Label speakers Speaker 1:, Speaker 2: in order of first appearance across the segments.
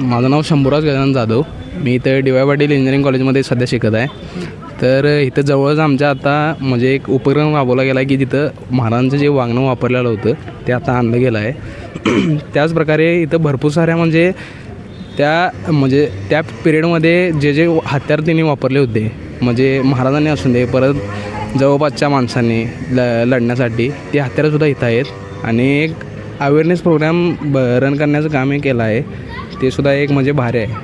Speaker 1: माझं नाव शंभूराज गजानन जाधव. मी इथं D Y Patil engineering कॉलेजमध्ये सध्या शिकत आहे. तर इथं जवळच आमच्या आता म्हणजे एक उपक्रम राबवला गेला आहे की तिथं महाराजांचं जे वागणं वापरलेलं होतं ते आता आणलं गेलं आहे. त्याचप्रकारे इथं भरपूर साऱ्या म्हणजे त्या म्हणजे त्या पिरियडमध्ये जे जे हत्यार त्यांनी वापरले होते म्हणजे महाराजांनी असून दे परत जवळपासच्या माणसांनी ल लढण्यासाठी ते हत्यारंसुद्धा इथं आहेत. आणि एक अवेअरनेस प्रोग्राम ब रन करण्याचं काम हे केलं आहे. ते सुद्धा एक म्हणजे भारी आहे.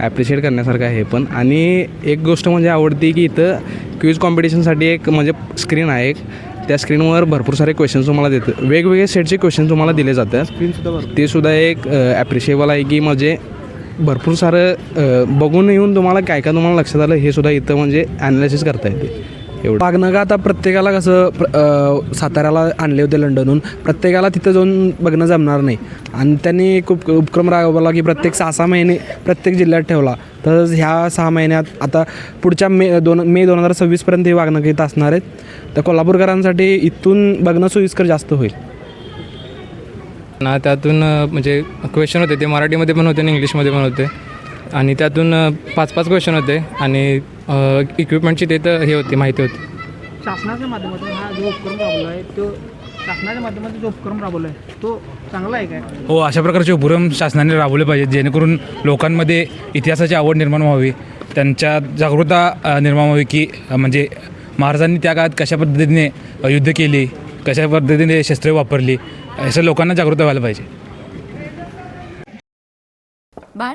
Speaker 1: ॲप्रिशिएट करण्यासारखं आहे पण. आणि एक गोष्ट म्हणजे आवडती की इथं क्विज कॉम्पिटिशनसाठी एक म्हणजे स्क्रीन आहे एक. त्या स्क्रीनवर भरपूर सारे क्वेश्चन्स तुम्हाला देतं वेगवेगळे सेटचे क्वेश्चन तुम्हाला दिले जातात. ते सुद्धा एक ॲप्रिशिएबल आहे की म्हणजे भरपूर सारं बघून येऊन तुम्हाला काय काय तुम्हाला लक्षात आलं हे सुद्धा इथं म्हणजे ॲनालिसिस करता येते. एवढं.
Speaker 2: का आता प्रत्येकाला कसं साताऱ्याला आणले होते लंडनहून. प्रत्येकाला तिथं जाऊन बघणं जमणार नाही. आणि त्यांनी एक उप उपक्रम राबवला की प्रत्येक सहा सहा महिने प्रत्येक जिल्ह्यात ठेवला. तर ह्या सहा महिन्यात आता पुढच्या मे दोन मे दोन हजार सव्वीसपर्यंत हे वागणं घेत असणार आहेत. तर कोल्हापूरकरांसाठी इथून बघणं सोयीस्कर जास्त होईल.
Speaker 3: ना त्यातून म्हणजे क्वेश्चन होते ते मराठीमध्ये पण होते आणि इंग्लिशमध्ये पण होते. आणि त्यातून पाच पाच क्वेश्चन होते आणि इक्विपमेंटची ते तर हे होती माहिती होती.
Speaker 4: शासनाच्या माध्यमातून हा जो उपक्रम राबवला आहे तो शासनाच्या माध्यमातून जो उपक्रम राबवला आहे तो चांगला आहे काय?
Speaker 5: हो अशा प्रकारचे उपक्रम शासनाने राबवले पाहिजेत जेणेकरून लोकांमध्ये इतिहासाची आवड निर्माण व्हावी त्यांच्या जागरूकता अ, निर्माण व्हावी की म्हणजे महाराजांनी त्या काळात कशा पद्धतीने युद्ध केली कशा पद्धतीने शस्त्रे वापरली असं लोकांना जागरूकता व्हायला पाहिजे.
Speaker 6: बाळ